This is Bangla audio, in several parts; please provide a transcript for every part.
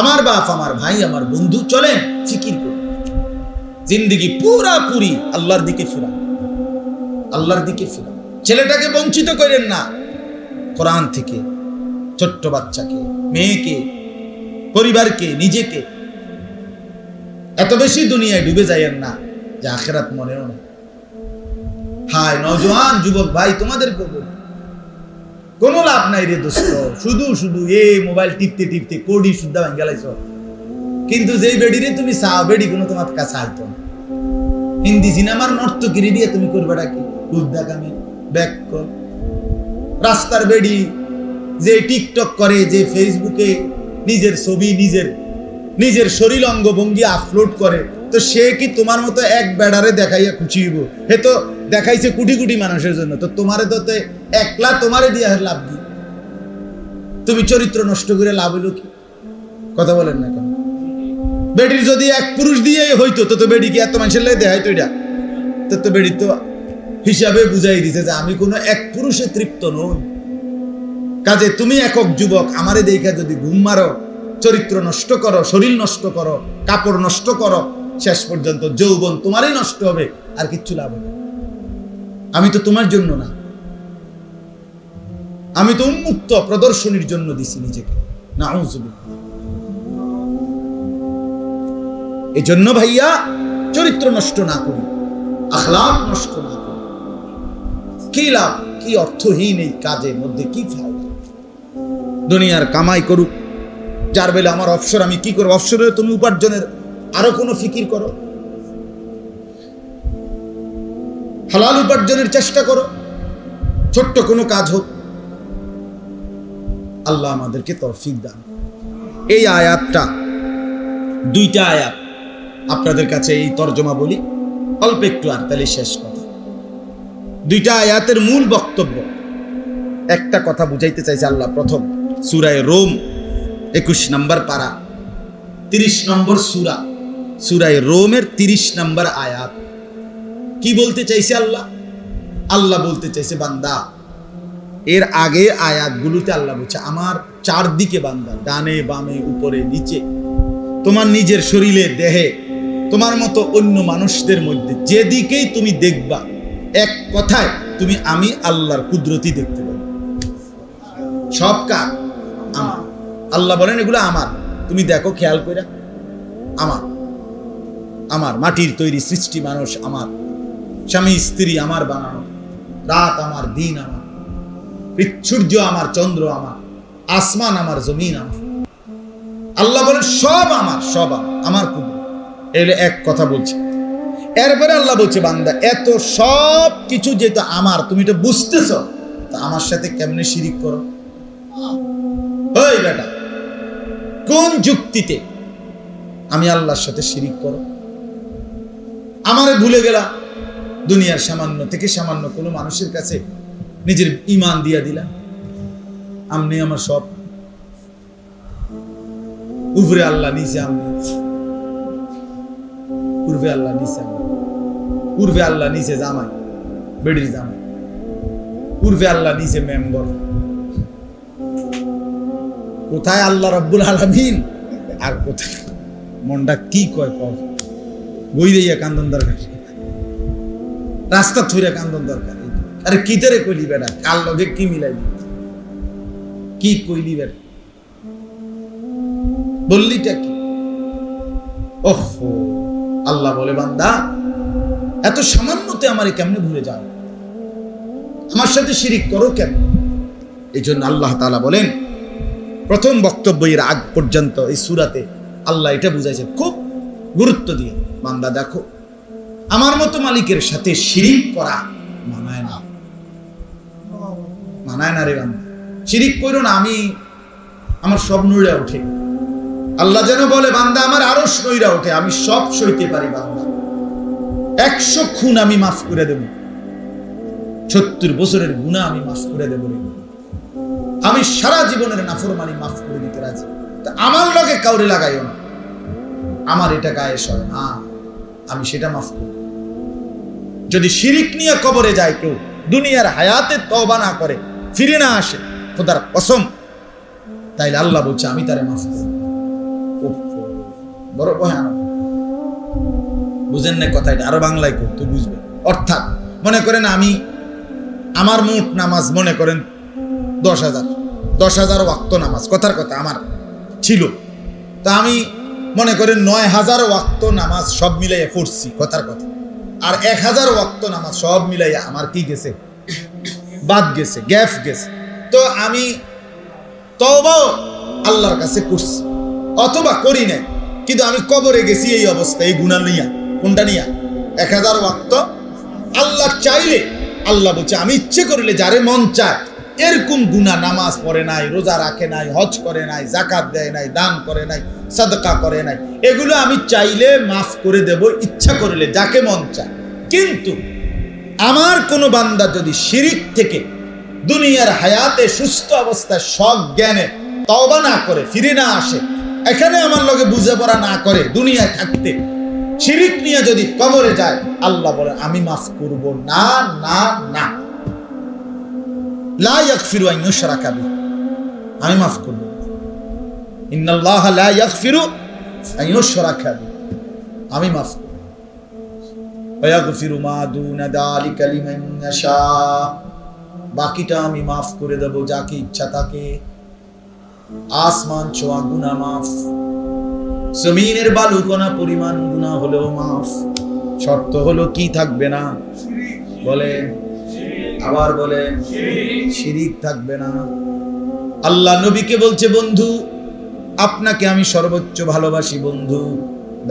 আমার বাপ, আমার ভাই, আমার বন্ধু, চলেন ফিকির করুন জিন্দিগি পুরাপুরি আল্লাহর দিকে ফেরা আল্লাহর দিকে ফেরা ছেলেটাকে বঞ্চিত করেন না। কোরআন থেকে ছোট্ট বাচ্চাকে, মেয়েকে, পরিবারকে, নিজেকে এত বেশি দুনিয়ায় ডুবে যাইয়েন না যে আখেরাত মনেও না হায় নজওয়ান যুবক ভাই, তোমাদের বলি কোনো লাভ নাই রে দোস্ত। শুধু শুধু, এ মোবাইল টিপতে টিপতে কোডি শুদ্ধা ভাঙ্গে গেলাইছ। কিন্তু যেই বেডি রে তুমি চাও, বেডি কোনো তোমার কাছে আইতো না। হিন্দি সিনেমার নর্তকিরি দিয়ে তুমি করবেটা কি? বুদ্ধা কামে ব্যাক কর। রাস্তার বেডি যে টিকটক করে, যে ফেসবুকে নিজের ছবি, নিজের নিজের শরীর অঙ্গভঙ্গি আপলোড করে, তো সে কি তোমার মতো এক বেড়ারে দেখাইয়া হইব? হে তো দেখাইছে কোটি কোটি মানুষের জন্য। তো তোমারে তো একলা তোমারে দিয়ে লাভ কি? তুমি চরিত্র নষ্ট করে লাভ হইল কি? কথা বলেন না কেন? বেডির যদি এক পুরুষ দিয়ে হইতো, তো তো বেডি কি এত মানুষের লাগে দেখাই তো এটা? তো তো বেডি তো হিসাবে বুঝাই দিছে যে আমি কোনো এক পুরুষে তৃপ্ত নই। কাজে তুমি একক যুবক, আমারে দেখা যদি ঘুম মারো, চরিত্র নষ্ট করো, শরীর নষ্ট করো, কাপড় নষ্ট করো, শেষ পর্যন্ত যৌবন তোমারই নষ্ট হবে, আর কিচ্ছু লাভ হবে। আমি তো তোমার জন্য না। আমি তো উন্মুক্ত প্রদর্শনীর জন্য দিছি নিজেকে। না এই জন্য ভাইয়া, চরিত্র নষ্ট না করি আখলাপ নষ্ট না করি। কি লাভ, কি অর্থহীন এই কাজের মধ্যে, কি ফায়দা? দুনিয়ার কামাই করুক, যার বেলা আমার অবসর, আমি কি করব? অবসরে তুমি উপার্জনের আরও কোনো ফিকির করো? হালাল উপার্জনের চেষ্টা করো। ছোট্ট কোনো কাজ হোক। আল্লাহ আমাদেরকে তৌফিক দান। এই আয়াতটা, দুইটা আয়াত, আপনাদের কাছে এই তর্জমা বলি। অল্প একটু আর তাহলে শেষ কথা। দুইটা আয়াতের মূল বক্তব্য। একটা কথা বুঝাইতে চাইছে আল্লাহ প্রথম, সুরায় রোম, একুশ নম্বর পারা। তিরিশ নম্বর সুরা। সুরায় রোমের তিরিশ নম্বর আয়াত। কি বলতে চাইছে আল্লাহ? আল্লাহ বলতে চাইছে, বান্দা, এর আগে আয়াতগুলোতে আল্লাহ বলছে, আমার চারদিকে বান্দা, ডানে, বামে, উপরে, নিচে, তোমার নিজের শরীরে, দেহে, তোমার মতো অন্য মানুষদের মধ্যে, যেদিকেই তুমি দেখবা, এক কথায় তুমি, আমি আল্লাহর কুদরতি দেখতে পাবে। সব কাজ আমার। আল্লাহ বলেন, এগুলো আমার। তুমি দেখো, খেয়াল কইরা, আমার। আমার মাটির তৈরি সৃষ্টি মানুষ আমার। স্বামী, স্ত্রী আমার বানানো। রাত আমার, দিন আমার। সূর্য আমার, চন্দ্র আমার। আসমান আমার, জমিন আমার। আল্লাহ বলেন, সব আমার সব আমার কুদরত। এলে এক কথা বলছি। এরপরে আল্লাহ বলছে, বান্দা, এত সব কিছু যেহেতু আমার, তুমি এটা বুঝতেছ, তা আমার সাথে কেমনে শিরিক করো? ওই বেটা, কোন যুক্তিতে আমি আল্লাহর সাথে শিরিক করো? আমারে ভুলে গেলা দুনিয়ার সামান্য থেকে সামান্য কোনো মানুষের কাছে নিজের ইমান দিয়া দিলা আমনি আমার সব। উপরে আল্লাহ নিচে আমি পূর্বে আল্লাহ নিচে আমি পূর্বে আল্লাহ নিচে জামাই, বেডির জামাই। পূর্বে আল্লাহ নিচে মেম্বর। কোথায় আল্লাহ রব্বুল আলমিন? আর কোথায়? মনটা কি কয় কর? বই দিয়া কান্দন দরকার রাস্তা থুইরা কান্দন দরকার। আরে কি তেরে কইলি বেটা? কাল লগে কি মিলাইলি? কি কইলি বেটা? বললিটা কি? ওহ, আল্লাহ বলে, বান্দা, এত সামান্যতে আমারে কেমনে ভুলে যাও? আমার সাথে শিরিক করো কেন? এই জন্য আল্লাহ তালা বলেন, প্রথম বক্তব্য এর আগ পর্যন্ত এই সুরাতে আল্লাহ এটা বুঝাইছে। খুব গুরুত্ব দিয়ে। বান্দা, দেখো আমার মতো মালিকের সাথে শিরিক করা মানায় না। মানায় না রে বান্দা। শিরিক করো না, আমি আমার সব নইরা ওঠে। আল্লাহ যেন বলে, বান্দা, আমার আরও নইরা ওঠে, আমি সব সইতে পারি বান্দা। একশো খুন আমি মাফ করে দেব। সত্তর বছরের গুণা আমি মাফ করে দেব আমি সারা জীবনের নাফরমানি মাফ করে দিতে রাজি। তা আমার লগে কাউরে লাগাইও না। আমার এটা গায়ে সয় না। আমি সেটা মাফ করি যদি শিরিক নিয়ে কবরে যায় কেউ, দুনিয়ার হায়াতে তবা না করে, ফিরে না আসে, খোদার কসম। তাইলে আল্লাহ বলছে, আমি তারে মাফ করি বড় ভয়ানক। বুঝেন না কথা এটা আরও বাংলায় কই, তো বুঝবে। অর্থাৎ মনে করেন আমি, আমার মোট নামাজ মনে করেন দশ হাজার দশ হাজার ওয়াক্ত নামাজ, কথার কথা আমার ছিল। তা আমি মনে করেন নয় হাজার ওয়াক্ত নামাজ সব মিলাইয়া পড়ছি, কথার কথা। আর এক হাজার ওয়াক্ত নামাজ সব মিলাইয়া আমার কি গেছে? বাদ গেছে গ্যাফ গেছে। তো আমি তবাও আল্লাহর কাছে করছি, অথবা করি নাই, কিন্তু আমি কবরে গেছি এই অবস্থা এই গুণা নিয়া। কোনটা নিয়া? এক হাজার ওয়াক্ত। আল্লাহ চাইলে, আল্লাহ বলছে, আমি ইচ্ছে করিলে যারে মন চায় এরকম গুণা নামাজ পড়ে নাই, রোজা রাখে নাই, হজ করে নাই জাকাত দেয় নাই, দান করে নাই, সাদকা করে নাই, এগুলো আমি চাইলে মাফ করে দেব, ইচ্ছা করলে, যাকে মন চায়। কিন্তু আমার কোনো বান্দা যদি শিরিক থেকে দুনিয়ার হায়াতে সুস্থ অবস্থায় সব জ্ঞানে তওবা না করে, ফিরে না আসে, এখানে আমার লগে বুঝে পড়া না করে, দুনিয়ায় থাকতে শিরিক নিয়ে যদি কবরে যায়, আল্লাহ বলে, আমি মাফ করব। না না না। আমি মাফ করব। ইন্নাল্লাহ লা ইয়াগফিরু আন ইউশরাকা বিহি। আমি মাফ বাকিটা আমি মাফ করে দেব, যাকে ইচ্ছা তাকে। আসমান ছোঁয়া গুনা মাফ। জমিনের বালু পরিমাণ গুনাহ হলেও মাফ। শর্ত হলো কি থাকবে না? বলেন। আবার বলেন শিরিক। থাকবে না। আল্লাহ নবীকে বলছে বন্ধু আপনাকে আমি সর্বোচ্চ ভালোবাসি বন্ধু।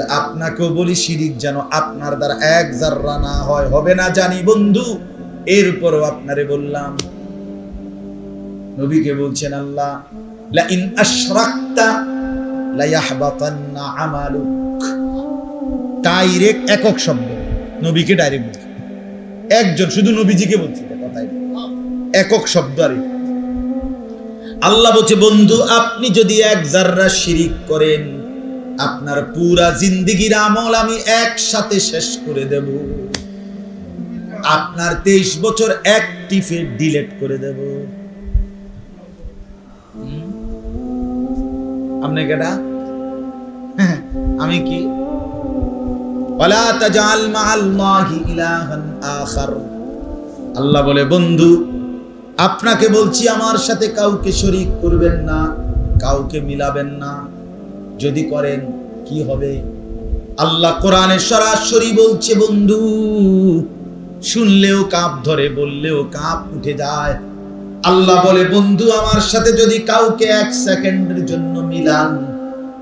আপনাকেও বলি শিরিক যেন আপনার দ্বারা এক জাররা না হয়। হবে না জানি বন্ধু। এরপরও আপনারে বললাম। নবীকে বলছেন আল্লাহ লা ইন আশরাকতা লা ইয়াহবাতান্না আমালুক। ডাইরেক্ট একক শব্দ। নবীকে ডাইরেক্ট একজন, শুধু নবীজিকে বলছে একক শব্দ আর আল্লাহ বলছে, বন্ধু, আপনি যদি এক জাররা শিরিক করেন, আপনার পুরা জিন্দিগির আমল আমি একসাথে শেষ করে দেব। আপনার তেইশ বছর এক টিফে ডিলেট করে দেব। আপনি কেটা আমি কি? ওয়ালা তাজাল মাআল্লাহি ইলাহান আখার। আল্লাহ বলে, বন্ধু, আপনাকে বলছি আমার সাথে কাউকে শরীক করবেন না, কাউকে মিলাবেন না। যদি করেন, কি হবে? আল্লাহ কোরআনে সরাসরি বলছে, বন্ধু, শুনলেও কাপ ধরে, বললেও কাপ উঠে যায়। আল্লাহ বলে, বন্ধু, আমার সাথে যদি কাউকে এক সেকেন্ডের জন্য মিলান,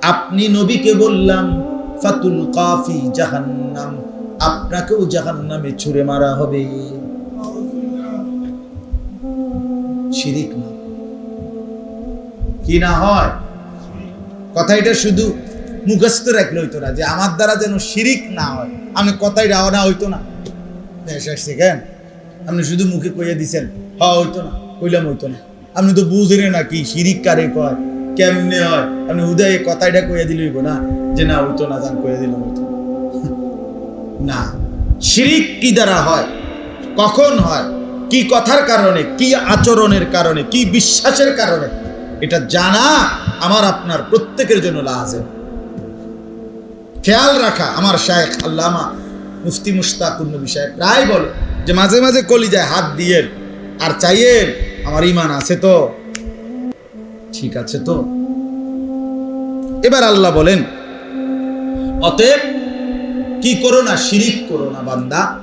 আপনি নবীকে বললাম, ফাতুল কাফি জাহান্নাম। আপনাকেও জাহান্নামে ছুঁড়ে মারা হবে। শিরিক না। কি না হয়? কথা এটা শুধু মুখস্থ রাখলে হইতো না, যে আমার দ্বারা যেন শিরিক না হয়। আমি কথাই রাও না, হইতো না। শিখেন? আপনি শুধু মুখে কইয়া দিছেন হ হইতো না, কইলাম হইতো না। আপনি তো বুঝলেন না কি শিরিক কারে কয়, কেমনে হয়? আপনি উদয় কথাটা কইয়া দিলে হইব না, যে না, হইতো না, জান, কইয়া দিলাম হইতো না। শিরিক কি দ্বারা হয়? কখন হয়? কি কথার কারণে? কি আচরণের কারণে? কি বিশ্বাসের কারণে? এটা জানা আমার আপনার প্রত্যেকের জন্য লাজেম। খেয়াল রাখা আমার শায়েখ আল্লামা মুফতি মুস্তাকুর নবী সাহেব প্রায় বলে যে মাঝে মাঝে কলিজায় হাত দিয়ে আর চাইয়েন আমার ইমান আছে তো? ঠিক আছে তো? এবার আল্লাহ বলেন, অতএব কি করো না, শিরিক করো না বান্দা।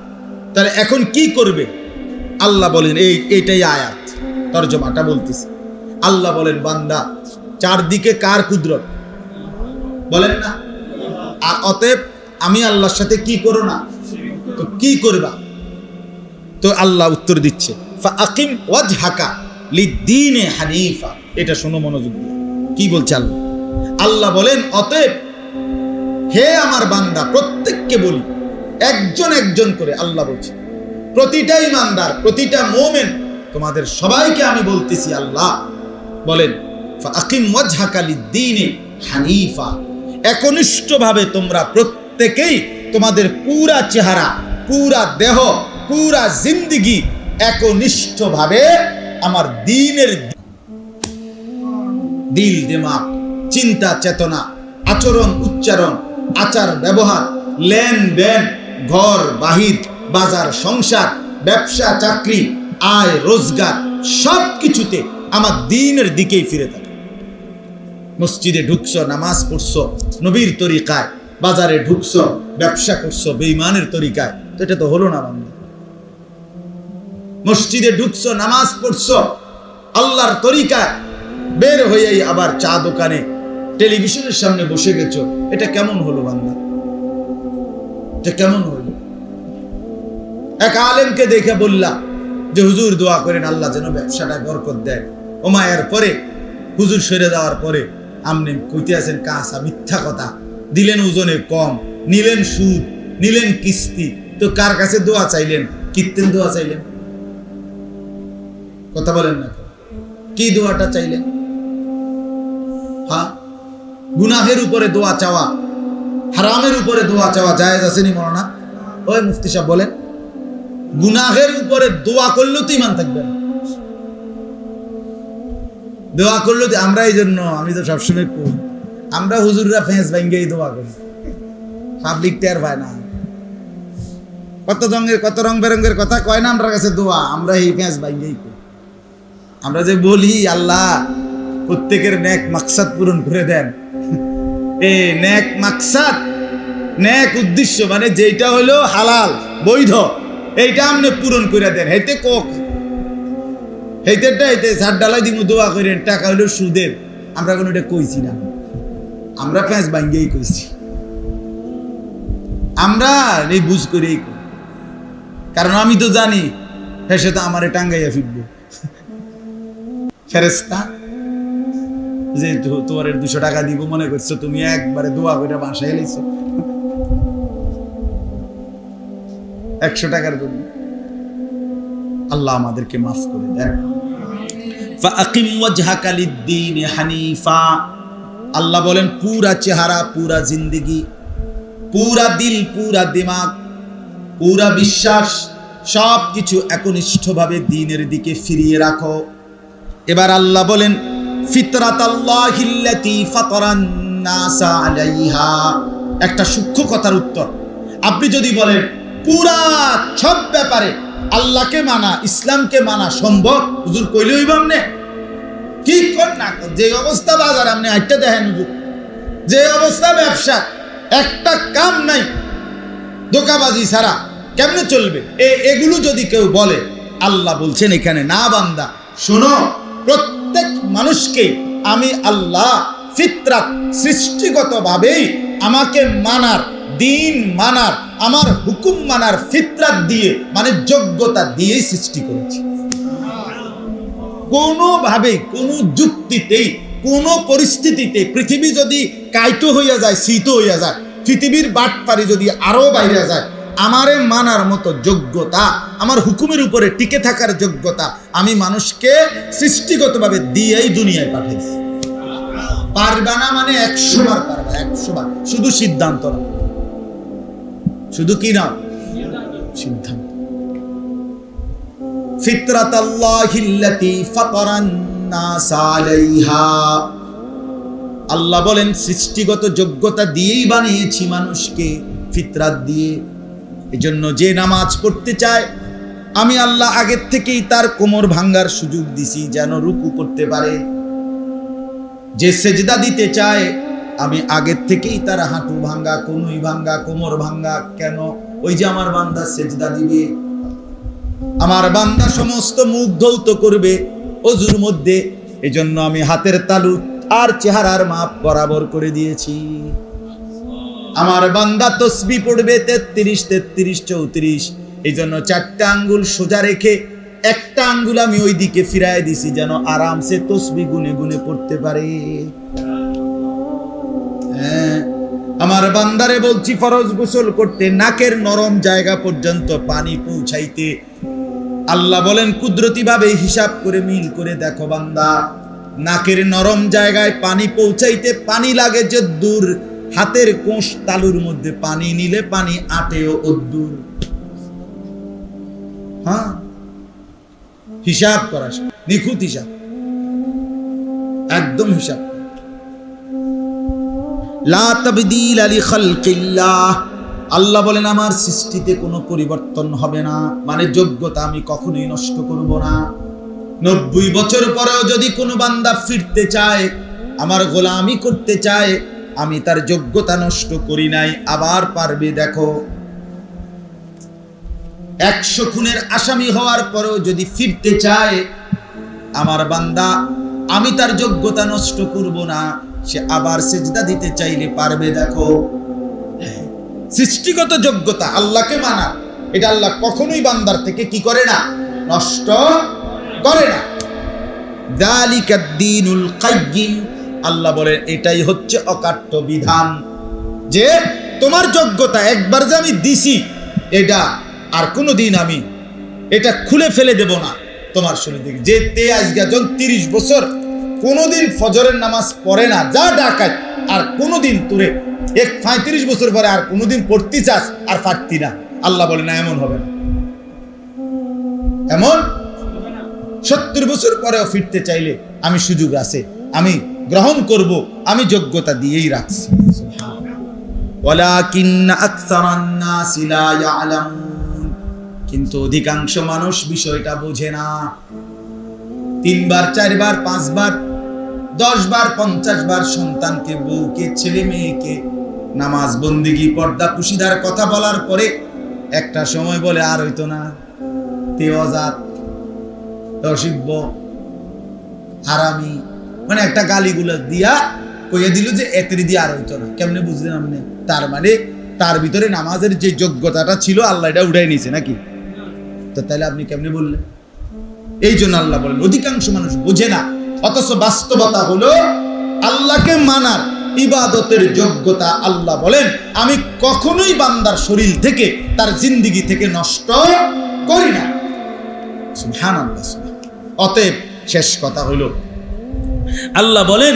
তাহলে এখন কি করবে? আল্লাহ বলেন, এই, এইটাই আয়াত। তর্জমাটা বলতেছে। আল্লাহ বলেন, বান্দা, চারদিকে কার কুদরত? বলেন না। আর অতএব আমি আল্লাহর সাথে কি করো না? তো কি করবা? তো আল্লাহ উত্তর দিচ্ছে আকিম ওয়াজহাকা লিদ্দিনে হানিফা। এটা শোনো মনোযোগ দিয়ে। কি বলছে আল্লাহ? আল্লাহ বলেন, অতএব হে আমার বান্দা প্রত্যেককে বলি, একজন একজন করে আল্লাহ বলছে, প্রতিটা ইমানদার, প্রতিটা মোমেন, তোমাদের সবাইকে আমি বলতেছি আল্লাহ, বলেন লিদ্দিনে হানিফা একনিষ্ঠভাবে তোমরা প্রত্যেকেই তোমাদের পুরা চেহারা, পুরা দেহ, পুরা একনিষ্ঠভাবে আমার দিনের দিল, দিমাগ, চিন্তা, চেতনা, আচরণ, উচ্চারণ, আচার, ব্যবহার লেনদেন, ঘর, বাহির, বাজার, সংসার, ব্যবসা, চাকরি, আয়, রোজগার সব কিছুতে আমার দিনের দিকেই ফিরে থাকে। মসজিদে ঢুকছো, নামাজ পড়ছো, নবীর তরিকায়, বাজারে ঢুকছো, ব্যবসা করছ বেইমানের তরিকায়, তো এটা তো হলো না বান্দা মসজিদে ঢুকছো, নামাজ পড়ছো, আল্লাহর তরিকায়, বের হয়েই আবার চা দোকানে, টেলিভিশনের সামনে বসে গেছো, এটা কেমন হলো বান্দা? এটা কেমন হলো এক আলেমকে দেখে বললাম যে, হুজুর, দোয়া করেন, আল্লাহ যেন ব্যবসাটা বরকত দেয়। ওমায়ের পরে, হুজুর সরে যাওয়ার পরে আপনি কইতে আছেন, কাঁচা মিথ্যা কথা। দিলেন ওজনে কম, নিলেন সুদ, নিলেন কিস্তি। তো কার কাছে দোয়া চাইলেন? কীর্তেন দোয়া চাইলেন? কথা বলেন না কি দোয়াটা চাইলেন? হ্যাঁ? গুনাহের উপরে দোয়া চাওয়া। হারামের উপরে দোয়া চাওয়া জায়েজ আসেনি মরনা ওই মুফতি সাহেব বলেন, গুনাহের উপরে দোয়া করলেও তো ইমান থাকবে না। দোয়া করলেও আমরা এই জন্য, আমি তো সবসময় কই, আমরা হুজুররা ফেঁস ভাঙ্গেই দোয়া করি। পাবলিক টের পায় না। কত রঙের কত রং বেরঙ্গের কথা কয় না আমরা কাছে দোয়া, আমরা এই ফেঁস ভাঙ্গেই করি। আমরা যে বলি, আল্লাহ, প্রত্যেকের ন্যাক মাকসাদ পূরণ করে দেন। এ ন্যাক মাকসাদ ন্যাক উদ্দেশ্য মানে যেটা হলো হালাল, বৈধ, এইটা আপনি পূরণ করে দেন। হেতে কক। হেতেটা হেতে সার ডালাই দিব দোয়া করেন টাকা হলো সুদের। আমরা কোনো এটা কইছি না। আমরা প্যাঁচ ভাঙ্গেই কইছি। আমরা এই বুঝ করেই কারণ আমি তো জানি, হেসে তো আমারে টাঙ্গাইয়া ফিরবো। ফেরেস্তা যে তোমার দুশো টাকা দিব, মনে করছ তুমি একবারে দোয়া করে বাসায় এলাইছো একশো টাকার জন্য। আল্লাহ আমাদেরকে মাফ করে দেন। হানিফা। আল্লাহ বলেন, পুরা চেহারা, পুরা জিন্দেগি, পুরা দিল, পুরা দিমাগ, পুরা বিশ্বাস সব কিছু একনিষ্ঠভাবে দিনের দিকে ফিরিয়ে রাখো। এবার আল্লাহ বলেন একটা সূক্ষ্ম কথার উত্তর। আপনি যদি বলেন, পুরা সব ব্যাপারে আল্লাহকে মানা, ইসলামকে মানা সম্ভব, হুজুর কইলে হইব আমনে। কি কর না যে অবস্থা বাজার আপনি আইটা দেখেন হুজুর। যে অবস্থা ব্যবসা, একটা কাম নাই, দোকাবাজি ছাড়া কেমনে চলবে? এ, এগুলো যদি কেউ বলে, আল্লাহ বলছেন এখানে, না বান্দা, শোনো, প্রত্যেক মানুষকে আমি আল্লাহ ফিতরাত সৃষ্টিগতভাবেই আমাকে মানার, দিন মানার, আমার হুকুম মানার ফিতরাত দিয়ে মানে যোগ্যতা দিয়েই সৃষ্টি করেছি। কোনোভাবে কোনো যুক্তিতেই, কোনো পরিস্থিতিতে পৃথিবী যদি কাইতো হইয়া যায় শীত হইয়া যায়, পৃথিবীর বাটপারি যদি আরও বাইরে যায় আমারে মানার মতো যোগ্যতা, আমার হুকুমের উপরে টিকে থাকার যোগ্যতা আমি মানুষকে সৃষ্টিগতভাবে দিয়েই দুনিয়ায় পাঠাইছি পারবা না মানে একশো বার পারবা, একশো বার। শুধু সিদ্ধান্ত না শুধু কি না সিদ্ধান্ত। ফিতরাত আল্লাহিল্লাতি ফাতারান নাস আলাইহা। আল্লাহ বলেন, সৃষ্টিগত যোগ্যতা দিয়েই বানিয়েছি মানুষকে, ফিতরাত দিয়ে এজন্য যে নামাজ পড়তে চায়, আমি আল্লাহ আগের থেকেই তার কোমর ভাঙ্গার সুযোগ দিছি যেন রুকু করতে পারে। যে সেজদা দিতে চায়, আমি আগের থেকেই তার হাঁটু ভাঙ্গা, কনুই ভাঙ্গা, কোমর ভাঙ্গা, কেন? ওই যে আমার বান্দা সেজদা দিবে। আমার বান্দা সমস্ত মুখ ধৌত করবে অজুর মধ্যে, এজন্য আমি হাতের তালু আর চেহারার মাপ বরাবর করে দিয়েছি। আমার বান্দা তসবি পড়বে তেত্রিশ তেত্রিশ, চৌত্রিশ। এই জন্য চারটা আঙ্গুল সোজা রেখে একটা আঙ্গুল আমি ওই দিকে ফিরায় দিছি যেন আরামসে তসবি গুনে গুনে পড়তে পারে। হ্যাঁ আমার বান্দারে বলছি ফরজ গোসল করতে নাকের নরম জায়গা পর্যন্ত পানি পৌঁছাইতে। আল্লাহ বলেন কুদরতি ভাবে হিসাব করে মিল করে দেখো বান্দা, নাকের নরম জায়গায় পানি পৌঁছাইতে পানি লাগে যে দূর হাতের কোষ তালুর মধ্যে পানি নিলে পানি আটেও অদ্দূর হ্যাঁ? হিসাব করা নিখুঁত হিসাব। একদম হিসাব লা তাবদিল আলি খালকিল্লাহ। আল্লাহ বলেন, আমার সৃষ্টিতে কোনো পরিবর্তন হবে না। মানে যোগ্যতা আমি কখনোই নষ্ট করব না। নব্বই বছর পরেও যদি কোনো বান্দা ফিরতে চায়, আমার গোলামি করতে চায় আমি তার যোগ্যতা নষ্ট করি নাই, আবার পারবে দেখো। একশো খুনের আসামি হওয়ার পরেও যদি ফিরতে চায়, আমার বান্দা, আমি তার যোগ্যতা নষ্ট করব না, সে আবার সেজদা দিতে চাইলে পারবে দেখো। সৃষ্টিগত যোগ্যতা আল্লাহকে মানা, এটা আল্লাহ কখনোই বান্দার থেকে কি করে না? নষ্ট করে না। আল্লাহ বলেন এটাই হচ্ছে অকাট্য বিধান। যে তোমার যোগ্যতা একবার যে আমি দিছি, এটা আর কোনো দিন আমি এটা খুলে ফেলে দেব না তোমার শরীর থেকে যে তে আজকে জন তিরিশ বছর কোনোদিন ফজরের নামাজ পড়ে না, যা ডাকায় আর কোনোদিন তোরে এক পঁয়ত্রিশ বছর পরে আর কোনোদিন পড়তে চাস আর ফাটতি না। আল্লাহ বলে, না, এমন হবে না। এমন? সত্তর বছর পরেও ফিরতে চাইলে আমি সুযোগ আছে। আমি গ্রহণ করব, আমি যোগ্যতা দিয়েই রাখছি। কিন্তু অধিকাংশ মানুষ বিষয়টা বোঝে না। তিনবার, চারবার, পাঁচবার দশ বার পঞ্চাশ বার সন্তানকে, বউকে, ছেলে মেয়েকে নামাজ বন্দিগি, পর্দা পুশিদার কথা বলার পরে একটা সময় বলে, আর হইতো না। তেওয়াজাত অসিব্য হারামি মানে একটা গালিগুলো দিয়া কইয়া দিল যে এতরি দিয়ে আর হইতো না। কেমনে বুঝলেন আপনি? তার মানে তার ভিতরে নামাজের যে যোগ্যতাটা ছিল, আল্লাহ এটা উঠাই নিয়েছে নাকি? তো তাহলে আপনি কেমনে বললেন? এই জন্য আল্লাহ বলেন, অধিকাংশ মানুষ বোঝে না। অথচ বাস্তবতা হলো আল্লাহকে মানার ইবাদতের যোগ্যতা আল্লাহ বলেন। আমি কখনোই বান্দার শরীর থেকে, তার জিন্দিগি থেকে নষ্ট করি না। অতএব শেষ কথা হইল আল্লাহ বলেন,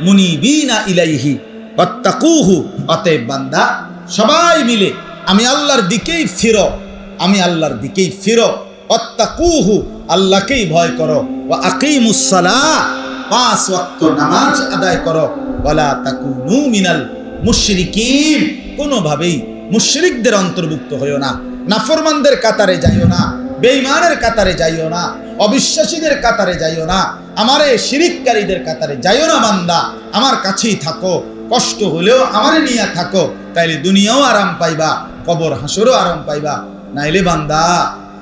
মুনিবিনা ইলাইহি, ওয়াত্তাকুহু। অতএব বান্দা, সবাই মিলে, আমি আল্লাহর দিকেই ফিরো, আমি আল্লাহর দিকেই ফিরো। ওয়াত্তাকুহু, আল্লাহকেই ভয় করো। ওয়া আকিমুস সালাহ পাঁচ ওয়াক্ত নামাজ আদায় করো। ওয়ালা তাকুনু মিনাল মুশরিকিন, কোনোভাবেই মুশরিকদের অন্তর্ভুক্ত হইও না। নাফরমানদের কাতারে যাইও না। বেঈমানের কাতারে যাইও না, অবিশ্বাসীদের কাতারে যাইও না, আমারে শিরিককারীদের কাতারে যাইও না বান্দা, আমার কাছেই থাকো, কষ্ট হলেও আমারে নিয়ে থাকো, তাইলে দুনিয়াও আরাম পাইবা, কবর হাসরও আরাম পাইবা নাইলে বান্দা,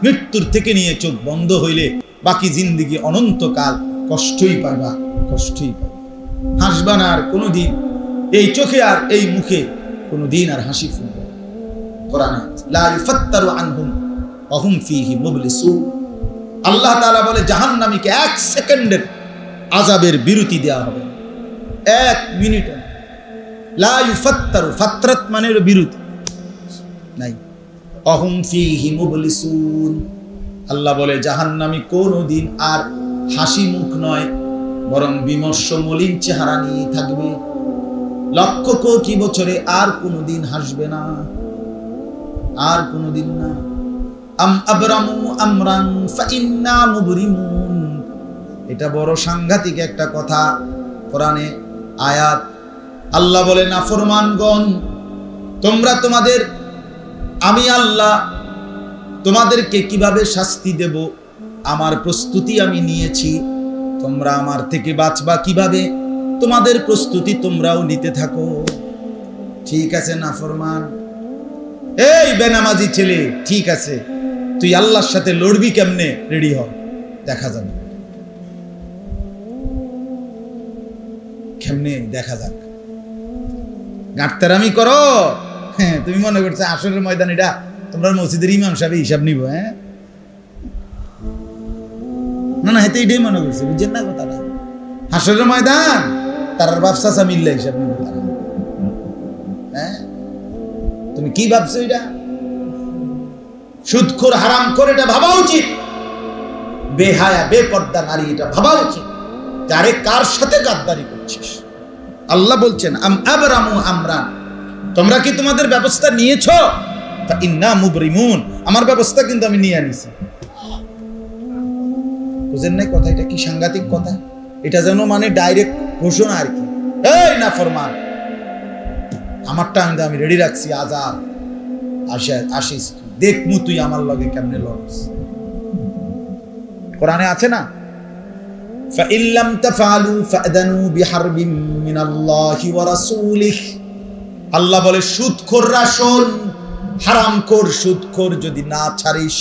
মৃত্যুর থেকে নিয়ে চোখ বন্ধ হইলে বাকি জিন্দিগি অনন্তকাল কষ্টই পাইবা কষ্টই পাইবা হাসবা না আর কোনোদিন, এই চোখে আর এই মুখে কোনো দিন আর হাসি ফুটবে। কোরআনে লা ইউফাত্তারু আনহুম আল্লাহ তাআলা বলে, জাহান্নামীকে এক সেকেন্ডের আজাবের বিরতি দেওয়া হবে। এক মিনিট। ফাত্রাত মানে বিরতি। নাই। ফিহি মুবলিসুন। আল্লাহ বলে কোনোদিন আর হাসি মুখ নয়, বরং বিমর্ষ মলিন চেহারা নিয়ে থাকবে। লক্ষ কোটি বছরে আর কোনোদিন হাসবে না। আর কোনোদিন না। আম আবরামু আমরান ফাইন্না মুবরিমুন। এটা বড় সাংঘাতিক একটা কথা কোরআনে আয়াত। আল্লাহ বলে না ফরমানগণ তোমরা তোমাদের, আমি আল্লাহ তোমাদেরকে কীভাবে শাস্তি দেব? আমার প্রস্তুতি আমি নিয়েছি। তোমরা আমার থেকে বাঁচবা কীভাবে? তোমাদের প্রস্তুতি তোমরাও নিতে থাকো। ঠিক আছে না ফরমান এই বেনামাজি ছেলে, ঠিক আছে। তুই আল্লাহর সাথে লড়বি কেমনে? রেডি হ। দেখা যাবে কেমনে দেখা যাক? গাঁটতারামি করো। হ্যাঁ তুমি মনে করছ আসরের ময়দান এটা? তোমরা মসজিদের ইমাম সাহেব হিসাব নিব হ্যাঁ? না না, হেতে এটাই মনে করছে, বুঝছেন না কথাটা? হাসরের ময়দান, তার ব্যবসা মিললে হিসাব নিব হ্যাঁ? তুমি কি ভাবছ এটা? সুদখোর হারাম করে এটা ভাবা উচিত। বেহায়া, বেপর্দা নারী এটা ভাবা উচিত। যারে কার সাথে গাদ্দারি করছিস? আল্লাহ বলছেন, আম আবরামু আমরান। তোমরা কি তোমাদের ব্যবস্থা নিয়েছ? তা ইন্না মুবরিমুন। আমার ব্যবস্থা কিন্তু আমি নিয়ে আনিছি। বুঝেন নাই কথা? এটা কি সাংঘাতিক কথা? এটা যেন মানে ডাইরেক্ট ঘোষণা আর কি। এই না ফরমান আমারটা আমি আমি রেডি রাখছি, আজাদ। আসে আসিস। দেখমু তুই আমার লগে কেমনে লড়স কোরআনে আছে না فإن لم تفعلوا فأذنوا بحرب من الله ورسوله আল্লাহ বলে সুদখোররা শোন হারামখোর সুদখোর যদি না ছাড়িস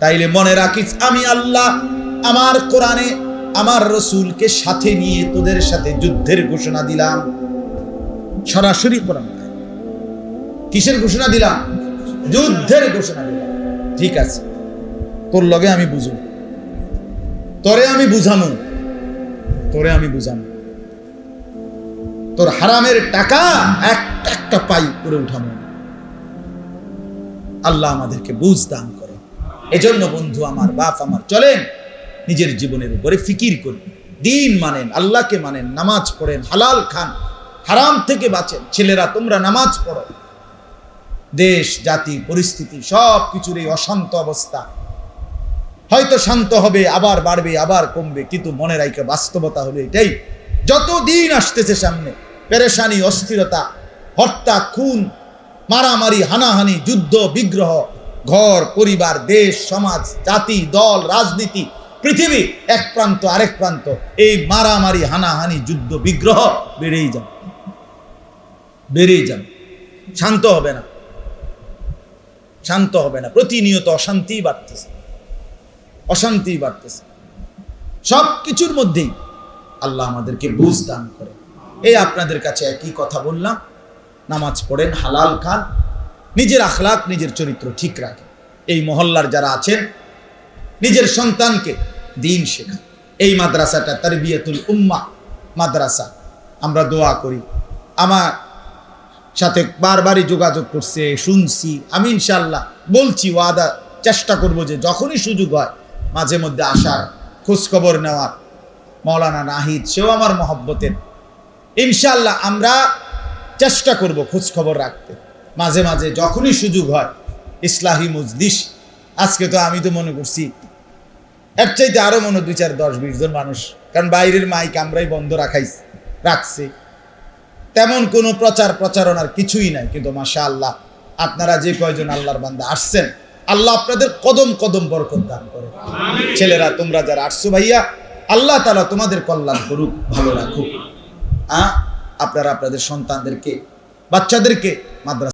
তাইলে মনে রাখিস আমি আল্লাহ আমার কোরআনে আমার রসুলকে সাথে নিয়ে তোদের সাথে যুদ্ধের ঘোষণা দিলাম সরাসরি কোরআন কিসের ঘোষণা দিলাম যুদ্ধের ঘোষণা দিলাম। ঠিক আছে, তোর লগে আমি বুঝু তোরে আমি বুঝামু। তোরে আমি বুঝামু। তোর হারামের টাকা একটা একটা পাই করে উঠামু। আল্লাহ আমাদেরকে বুঝ দান করে। এজন্য বন্ধু, আমার বাপ, আমার চলেন, নিজের জীবনের উপরে ফিকির করুন দিন মানেন, আল্লাহকে মানেন, নামাজ পড়েন, হালাল খান। হারাম থেকে বাঁচেন। ছেলেরা, তোমরা নামাজ পড়ো। দেশ, জাতি, পরিস্থিতি সব কিছুর এই অশান্ত অবস্থা। হয়তো শান্ত হবে, আবার বাড়বে, আবার কমবে, কিন্তু মনে রাখে বাস্তবতা হলো এটাই। যত আসতেছে সামনে, পেরেশানি, অস্থিরতা হত্যা খুন, মারামারি, হানাহানি, যুদ্ধ, বিগ্রহ, ঘর, পরিবার, দেশ, সমাজ, জাতি, দল, রাজনীতি, পৃথিবী, এক প্রান্ত, আরেক প্রান্ত, এই মারামারি, হানাহানি, যুদ্ধ, বিগ্রহ বেড়েই যাবে। বেড়েই যাবে। শান্ত হবে না। শান্ত হবে না। প্রতিনিয়ত অশান্তি বাড়তেছে। অশান্তি বাড়তেছে। সব কিছুর মধ্যেই আল্লাহ আমাদেরকে বুঝ দান করে। এই আপনাদের কাছে একই কথা বললাম। নামাজ পড়েন, হালাল খান। নিজের আখলাক নিজের চরিত্র ঠিক রাখেন এই মহল্লার যারা আছেন, নিজের সন্তানকে দিন শেখান। এই মাদ্রাসাটা তারবিয়াতুল উম্মা মাদ্রাসা। আমরা দোয়া করি। আমার সাথে বারবারই যোগাযোগ করছে, শুনছি। আমি ইনশাল্লাহ বলছি, ওয়াদা, চেষ্টা করব যে যখনই সুযোগ হয়, মাঝে মধ্যে আসার, খোঁজখবর নেওয়ার। মৌলানা নাহিদ, সেও আমার মহব্বতের। ইনশাল্লাহ আমরা চেষ্টা করব খোঁজখবর রাখতে। মাঝে মাঝে যখনই সুযোগ হয়, ইসলাহি মজলিস, আজকে তো আমি তো মনে করছি, এর চাইতে আরও মনে দুই চার দশ বিশ জন মানুষ, কারণ বাইরের মাইক আমরাই বন্ধ রাখাই রাখছি। তেমন কোনো প্রচার প্রচারণার কিছুই নাই কিন্তু মাসা আল্লাহ আপনারা যে কয়জন আল্লাহর বান্দা আসছেন আল্লাহ আপনাদের কদম কদম বরকত দান করে। ছেলেরা তোমরা যারা আসছো ভাইয়া আল্লাহ তারা তোমাদের কল্যাণ করুক ভালো রাখুক। আপনারা আপনাদের সন্তানদেরকে বাচ্চাদেরকে মাদ্রাসা